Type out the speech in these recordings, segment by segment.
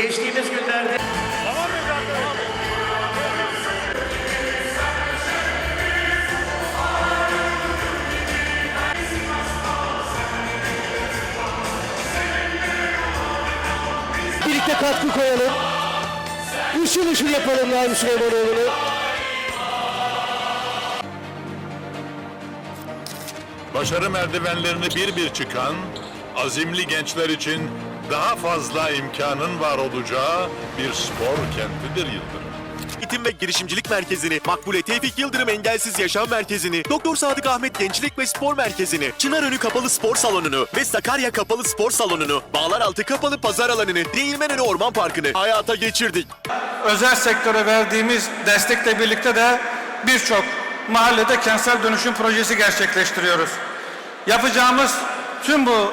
Geçtiğimiz günlerde Birlikte katkı koyalım. Işıl ışıl yapalım Naim Süleymanoğlu'nu. Başarı merdivenlerini bir bir çıkan, azimli gençler için daha fazla imkanın var olacağı bir spor kentidir Yıldırım. Eğitim ve Girişimcilik Merkezi'ni, Makbule Tevfik Yıldırım Engelsiz Yaşam Merkezi'ni, Doktor Sadık Ahmet Gençlik ve Spor Merkezi'ni, Çınarönü Kapalı Spor Salonu'nu ve Sakarya Kapalı Spor Salonu'nu, Bağlaraltı Kapalı Pazar Alanı'nı, Değirmenönü Orman Parkı'nı hayata geçirdik. özel sektöre verdiğimiz destekle birlikte de birçok mahallede kentsel dönüşüm projesi gerçekleştiriyoruz. Yapacağımız tüm bu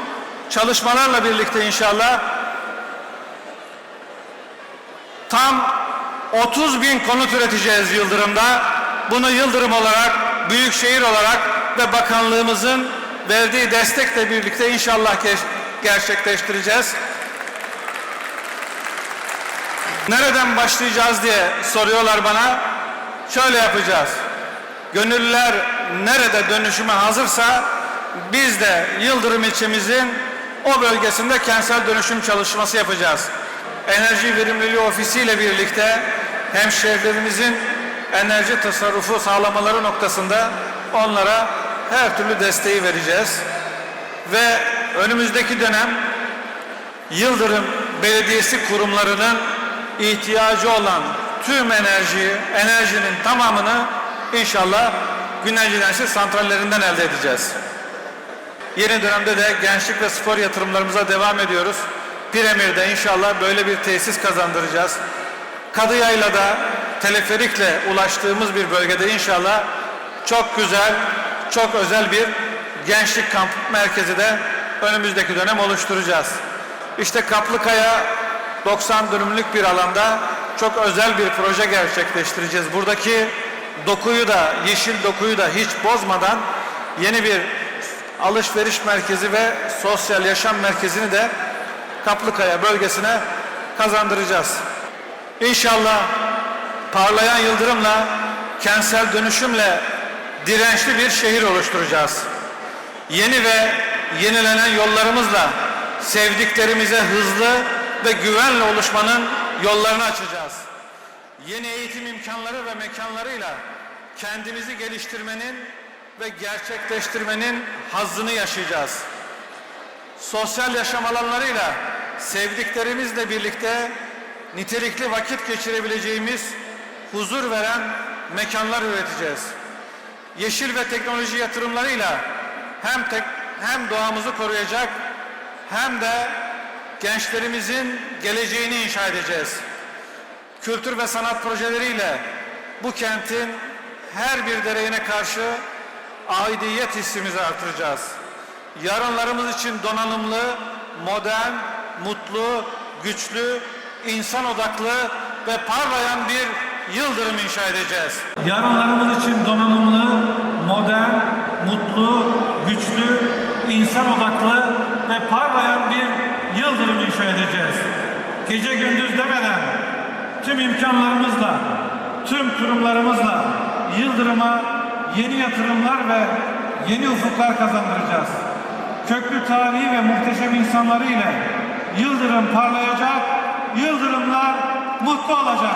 çalışmalarla birlikte inşallah tam 30 bin konut üreteceğiz Yıldırım'da. Bunu Yıldırım olarak, Büyükşehir olarak ve bakanlığımızın verdiği destekle birlikte inşallah ge- gerçekleştireceğiz. Nereden başlayacağız diye soruyorlar bana. Şöyle yapacağız. Gönüllüler nerede dönüşüme hazırsa biz de Yıldırım ilçemizin o bölgesinde kentsel dönüşüm çalışması yapacağız. Enerji Verimliliği Ofisi ile birlikte hemşehrilerimizin enerji tasarrufu sağlamaları noktasında onlara her türlü desteği vereceğiz. Ve önümüzdeki dönem Yıldırım Belediyesi kurumlarının ihtiyacı olan tüm enerjiyi, enerjinin tamamını inşallah Güneş Enerji santrallerinden elde edeceğiz. Yeni dönemde de gençlik ve spor yatırımlarımıza devam ediyoruz. Piremir'de inşallah böyle bir tesis kazandıracağız. Kadıyayla'da teleferikle ulaştığımız bir bölgede inşallah çok güzel, çok özel bir gençlik kamp merkezi de önümüzdeki dönem oluşturacağız. İşte Kaplıkaya 90 dönümlük bir alanda çok özel bir proje gerçekleştireceğiz. Buradaki dokuyu da, yeşil dokuyu da hiç bozmadan yeni bir alışveriş merkezi ve sosyal yaşam merkezini de Kaplıkaya bölgesine kazandıracağız. İnşallah parlayan yıldırımla, kentsel dönüşümle dirençli bir şehir oluşturacağız. Yeni ve yenilenen yollarımızla sevdiklerimize hızlı ve güvenle oluşmanın yollarını açacağız. Yeni eğitim imkanları ve mekanlarıyla kendimizi geliştirmenin ve gerçekleştirmenin hazzını yaşayacağız. Sosyal yaşam alanlarıyla sevdiklerimizle birlikte nitelikli vakit geçirebileceğimiz huzur veren mekanlar üreteceğiz. Yeşil ve teknoloji yatırımlarıyla hem tek, hem doğamızı koruyacak hem de gençlerimizin geleceğini inşa edeceğiz. Kültür ve sanat projeleriyle bu kentin her bir direğine karşı aidiyet hissimizi artıracağız. Yarınlarımız için donanımlı, modern, mutlu, güçlü, insan odaklı ve parlayan bir yıldırım inşa edeceğiz. Yarınlarımız için donanımlı, modern, mutlu, güçlü, insan odaklı ve parlayan bir yıldırım inşa edeceğiz. Gece gündüz demeden tüm imkanlarımızla, tüm kurumlarımızla Yıldırım'a yeni yatırımlar ve yeni ufuklar kazandıracağız. Köklü tarihi ve muhteşem insanları ile Yıldırım parlayacak, Yıldırımlar mutlu olacak.